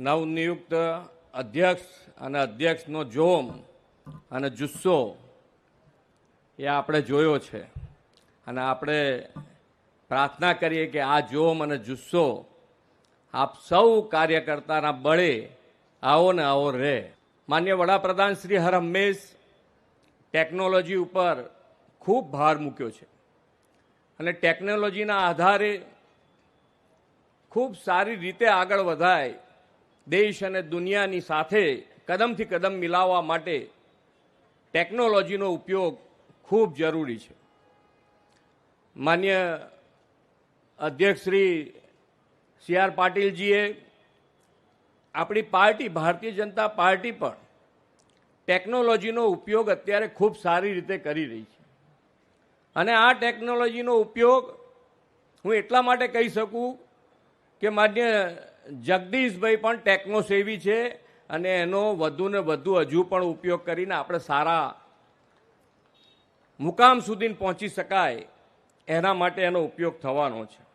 નવનિયુક્ત અધ્યક્ષ અને અધ્યક્ષનો જોમ અને જુસ્સો એ આપણે જોયો છે. અને આપણે પ્રાર્થના કરીએ કે આ જોમ અને જુસ્સો આપ સૌ કાર્યકર્તાના બળે આવો ને આવો રહે. માન્ય વડાપ્રધાન શ્રી હર હંમેશ ટેકનોલોજી ઉપર ખૂબ ભાર મૂક્યો છે. અને ટેકનોલોજીના આધારે ખૂબ સારી રીતે આગળ વધાય દેશ અને દુનિયાની સાથે કદમથી કદમ મિલાવવા માટે ટેકનોલોજીનો ઉપયોગ ખૂબ જરૂરી છે. માન્ય અધ્યક્ષ શ્રી સી આર પાટીલજીએ આપણી પાર્ટી, ભારતીય જનતા પાર્ટી પણ ટેકનોલોજીનો ઉપયોગ અત્યારે ખૂબ સારી રીતે કરી રહી છે. અને આ ટેકનોલોજીનો ઉપયોગ હું એટલા માટે કહી શકું કે માન્ય જગદીશભાઈ પણ ટેકનોસેવી છે અને એનો વધુ ને વધુ હજુ પણ ઉપયોગ કરીને આપણે સારા મુકામ સુધી પહોંચી શકાય એના માટે એનો ઉપયોગ થવાનો છે.